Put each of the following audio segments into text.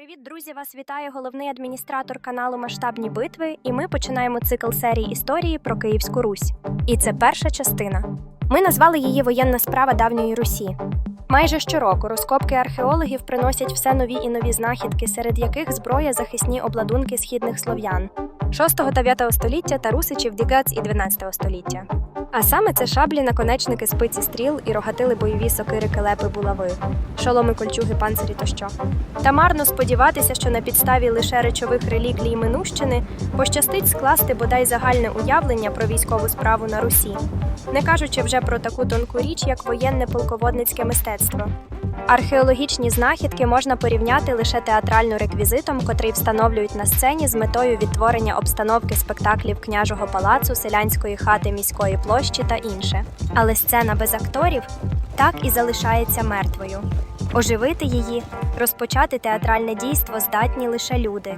Привіт, друзі! Вас вітає головний адміністратор каналу Масштабні битви, і ми починаємо цикл серії історії про Київську Русь. І це перша частина. Ми назвали її Воєнна справа давньої Русі. Майже щороку розкопки археологів приносять все нові і нові знахідки, серед яких зброя захисні обладунки східних слов'ян 6 та 5 століття та русичів Дігац і 12 століття. А саме це шаблі, наконечники спиці стріл і рогатили бойові сокири келепи булави, шоломи кольчуги панцирі тощо. Та марно сподіватися, що на підставі лише речових реліквій Минущини пощастить скласти бодай загальне уявлення про військову справу на Русі, не кажучи вже про таку тонку річ, як воєнне полководницьке мистецтво. Археологічні знахідки можна порівняти лише театрально реквізитом, котрий встановлюють на сцені з метою відтворення обстановки спектаклів княжого палацу, селянської хати міської площі та інше. Але сцена без акторів так і залишається мертвою. Оживити її, розпочати театральне дійство здатні лише люди.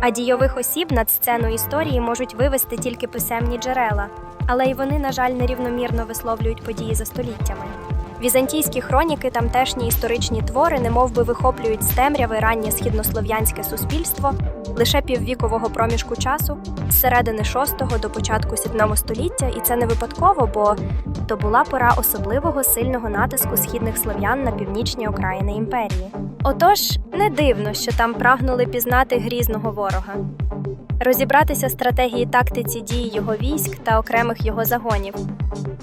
А дійових осіб над сцену історії можуть вивести тільки писемні джерела, але й вони, на жаль, нерівномірно висловлюють події за століттями. Візантійські хроніки, тамтешні історичні твори, немов би вихоплюють з темряви раннє східнослов'янське суспільство лише піввікового проміжку часу з середини VI до початку VII століття, і це не випадково, бо то була пора особливого сильного натиску східних слов'ян на північні окраїни імперії. Отож, не дивно, що там прагнули пізнати грізного ворога, розібратися стратегії тактиці дій його військ та окремих його загонів.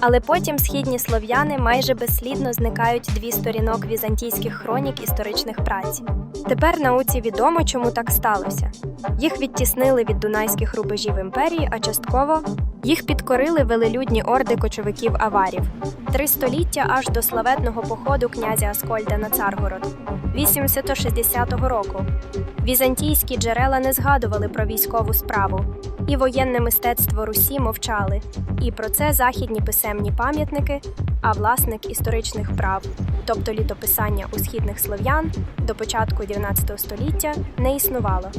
Але потім східні слов'яни майже безслідно зникають дві сторінок візантійських хронік історичних праць. Тепер науці відомо, чому так сталося. Їх відтіснили від дунайських рубежів імперії, а частково їх підкорили велелюдні орди кочовиків аварів. Три століття аж до славетного походу князя Аскольда на Царгород 860 року. Візантійські джерела не згадували про військову справу, і воєнне мистецтво Русі мовчали. І про це західні писемні пам'ятники, а власник історичних прав, тобто літописання у східних слов'ян до початку 19 століття не існувало.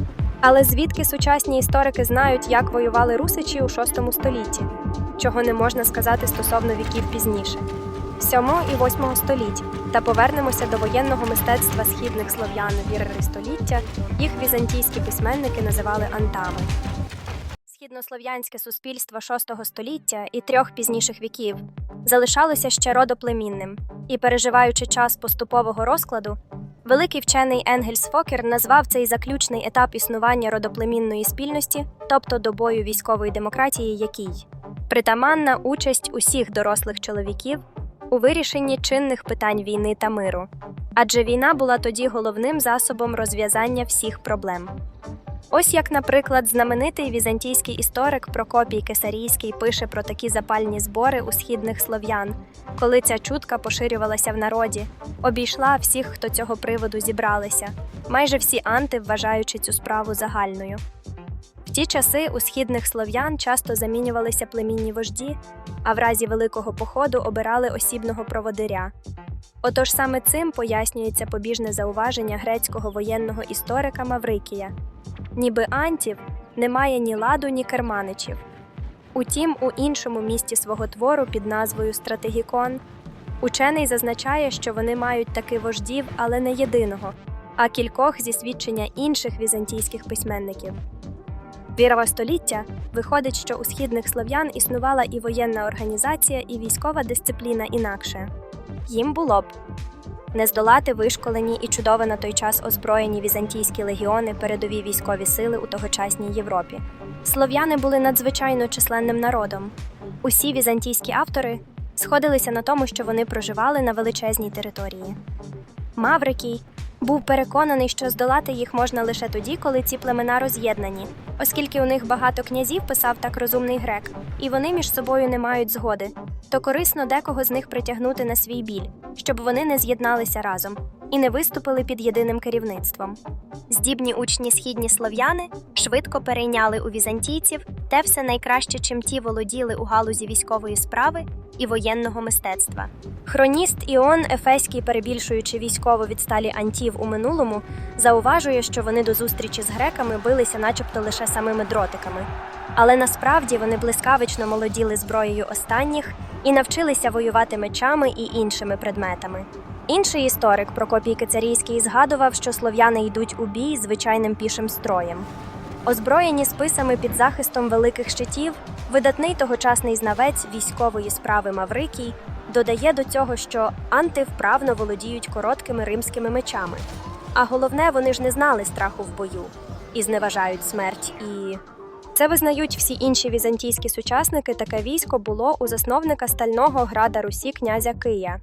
Але звідки сучасні історики знають, як воювали русичі у VI столітті, чого не можна сказати стосовно віків пізніше? 7 і 8 століть, та повернемося до воєнного мистецтва східних слов'ян віри століття. Їх візантійські письменники називали антами. Східнослов'янське суспільство VI століття і трьох пізніших віків залишалося ще родоплемінним, і, переживаючи час поступового розкладу, великий вчений Енгельс Фокер назвав цей заключний етап існування родоплемінної спільності, тобто добою військової демократії, якій притаманна участь усіх дорослих чоловіків у вирішенні чинних питань війни та миру, адже війна була тоді головним засобом розв'язання всіх проблем. Ось як, наприклад, знаменитий візантійський історик Прокопій Кесарійський пише про такі запальні збори у східних слов'ян, коли ця чутка поширювалася в народі, обійшла всіх, хто цього приводу зібралися, майже всі анти, вважаючи цю справу загальною. В ті часи у східних слов'ян часто замінювалися племінні вожді, а в разі великого походу обирали осібного проводиря. Отож саме цим пояснюється побіжне зауваження грецького воєнного історика Маврикія. Ніби антів немає ні ладу, ні керманичів. Утім, у іншому місті свого твору під назвою Стратегікон учений зазначає, що вони мають таки вождів, але не єдиного, а кількох зі свідчення інших візантійських письменників. Вірове століття виходить, що у східних слов'ян існувала і воєнна організація, і військова дисципліна інакше. Їм було б не здолати вишколені і чудово на той час озброєні візантійські легіони, передові військові сили у тогочасній Європі. Слов'яни були надзвичайно численним народом. Усі візантійські автори сходилися на тому, що вони проживали на величезній території. Маврикій був переконаний, що здолати їх можна лише тоді, коли ці племена роз'єднані, оскільки у них багато князів писав так розумний грек, і вони між собою не мають згоди, то корисно декого з них притягнути на свій біль, щоб вони не з'єдналися разом і не виступили під єдиним керівництвом. Здібні учні східні слов'яни швидко перейняли у візантійців те все найкраще, чим ті володіли у галузі військової справи і воєнного мистецтва. Хроніст Іон Ефеський, перебільшуючи військово відсталі антів у минулому, зауважує, що вони до зустрічі з греками билися, начебто, лише самими дротиками. Але насправді вони блискавично молоділи зброєю останніх і навчилися воювати мечами і іншими предметами. Інший історик Прокопій Кицарійський згадував, що слов'яни йдуть у бій звичайним пішим строєм. Озброєні списами під захистом великих щитів, видатний тогочасний знавець військової справи Маврикій додає до цього, що анти вправно володіють короткими римськими мечами. А головне, вони ж не знали страху в бою і зневажають смерть. І це визнають всі інші візантійські сучасники. Таке військо було у засновника стального града Русі князя Кия.